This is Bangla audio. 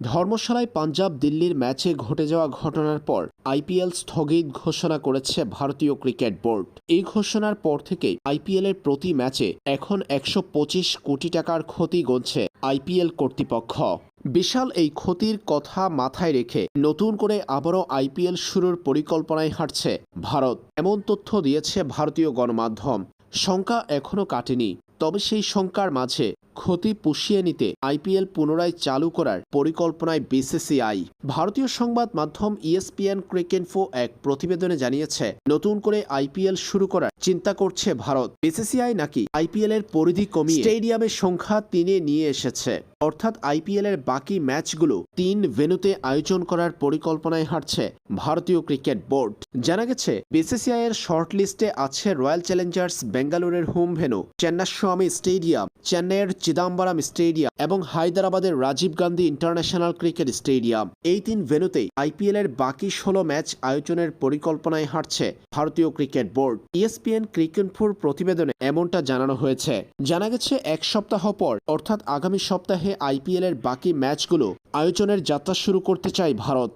ধর্মশালায় পাঞ্জাব দিল্লির ম্যাচে ঘটে যাওয়া ঘটনার পর আইপিএল স্থগিত ঘোষণা করেছে ভারতীয় ক্রিকেট বোর্ড। এই ঘোষণার পর থেকে আইপিএলের প্রতি ম্যাচে এখন একশো পঁচিশ কোটি টাকার ক্ষতি গুনছে আইপিএল কর্তৃপক্ষ। বিশাল এই ক্ষতির কথা মাথায় রেখে নতুন করে আবারও আইপিএল শুরুর পরিকল্পনায় হাঁটছে ভারত। এমন তথ্য দিয়েছে ভারতীয় গণমাধ্যম। শঙ্কা এখনও কাটেনি। তবে সেই শঙ্কার মাঝে ক্ষতি পুষিয়ে নিতে আইপিএল পুনরায় চালু করার পরিকল্পনায় বিসিসিআই। ভারতীয় সংবাদ মাধ্যম ইএসপিএন ক্রিকেনফো এক প্রতিবেদনে জানিয়েছে নতুন করে আইপিএল শুরু করার চিন্তা করছে ভারত। বিসিসিআই নাকি আইপিএল এর পরিধি কমিয়ে স্টেডিয়ামের সংখ্যা তিনে নিয়ে এসেছে। অর্থাৎ আইপিএল এর বাকি ম্যাচগুলো তিন ভেন্যুতে আয়োজন করার পরিকল্পনায় হাঁটছে ভারতীয় ক্রিকেট বোর্ড। জানা গেছে বিসিসিআই এর শর্ট লিস্টে আছে রয়্যাল চ্যালেঞ্জার্স বেঙ্গালুরের হোম ভেন্যু চেন্নাস্বামী স্টেডিয়াম, চেন্নাইয়ের চিদাম্বরম স্টেডিয়াম এবং হায়দ্রাবাদের Rajiv Gandhi international cricket stadium. এই তিন ভেন্যুতেই আইপিএল এর বাকি ষোলো ম্যাচ আয়োজনের পরিকল্পনায় হাঁটছে ভারতীয় ক্রিকেট বোর্ড। ইএসপিএন ক্রিকেটফোর প্রতিবেদনে এমনটা জানানো হয়েছে। জানা গেছে, এক সপ্তাহ পর, অর্থাৎ আগামী সপ্তাহে আইপিএল এর বাকি ম্যাচগুলো আয়োজনের যাত্রা শুরু করতে চায় ভারত।